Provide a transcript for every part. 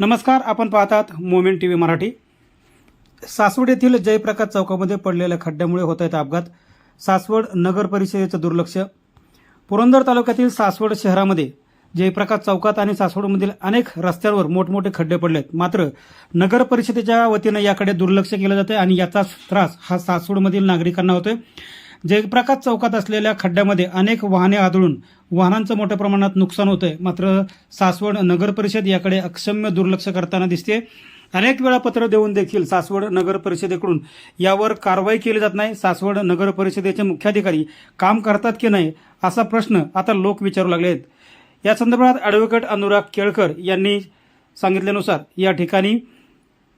नमस्कार आपण पाहतात Moment T V Marathi. Saswad येथील जयप्रकाश चौकामध्ये पडलेल्या खड्ड्यामुळे होत आहेत अपघात. सासवड नगर परिषदेचं दुर्लक्ष. पुरंदर तालुक्यातील सासवड शहरामध्ये जयप्रकाश चौकात आणि सासवडमधील अनेक रस्त्यांवर मोठमोठे खड्डे पडले आहेत मात्र नगर परिषदेच्या वतीनं याकडे दुर्लक्ष केलं जातं आणि याचा त्रास हा सासवडमधील नागरिकांना होतोय. जयप्रकाश चौकात असलेल्या खड्ड्यामध्ये अनेक वाहने आदळून वाहनांचं मोठ्या प्रमाणात नुकसान होतंय. मात्र सासवड नगर परिषद याकडे अक्षम्य दुर्लक्ष करताना दिसते अनेक वेळा पत्र देऊन देखील सासवड नगर परिषदेकडून यावर कारवाई केली जात नाही. सासवड नगर परिषदेचे मुख्याधिकारी काम करतात की नाही असा प्रश्न आता लोक विचारू लागले आहेत. या संदर्भात ॲडव्होकेट अनुराग केळकर यांनी सांगितल्यानुसार या ठिकाणी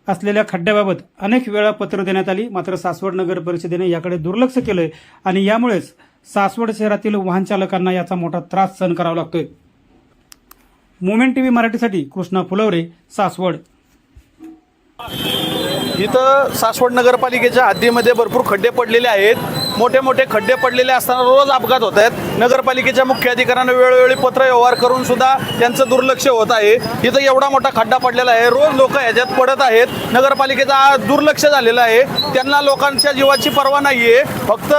असलेल्या खड्ड्याबाबत अनेक वेळा पत्र देण्यात आली. मात्र सासवड नगर परिषदेने याकडे दुर्लक्ष केलंय आणि यामुळेच सासवड शहरातील वाहन चालकांना याचा मोठा त्रास सहन करावा लागतोय. मोमेंट टीव्ही मराठीसाठी कृष्णा फुलवरे सासवड. इथं सासवड नगरपालिकेच्या हद्दीमध्ये भरपूर खड्डे पडलेले आहेत. मोठे मोठे खड्डे पडलेले असताना रोज अपघात होत आहेत. नगरपालिकेच्या मुख्य अधिकाऱ्यांना वेळोवेळी पत्र व्यवहार करून सुद्धा त्यांचं दुर्लक्ष होत आहे. इथं एवढा मोठा खड्डा पडलेला आहे. रोज लोक ह्याच्यात पडत आहेत. नगरपालिकेचा दुर्लक्ष झालेलं आहे. त्यांना लोकांच्या जीवाची पर्वा नाहीये. फक्त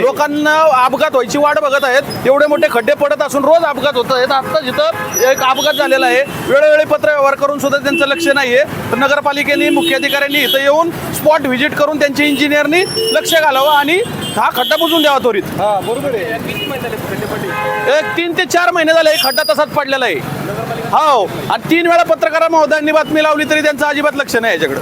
लोकांना अपघात व्हायची वाट बघत आहेत. एवढे मोठे खड्डे पडत असून रोज अपघात होत आहेत. आता जिथं एक अपघात झालेला आहे. वेळोवेळी पत्र व्यवहार करून सुद्धा त्यांचं लक्ष नाहीये. तर नगरपालिकेने मुख्य अधिकाऱ्यांनी इथं येऊन स्पॉट व्हिजिट करून त्यांच्या इंजिनियरनी लक्ष घालावं. आणि हा खड्डा बुजून द्यावा त्वरित. हा बरोबर आहे. एक तीन ते चार महिने झाले एक खड्डा तसाच पडलेला आहे. हो आणि तीन वेळा पत्रकार महोदयांनी बातमी लावली तरी त्यांचं अजिबात लक्ष नाही याच्याकडं.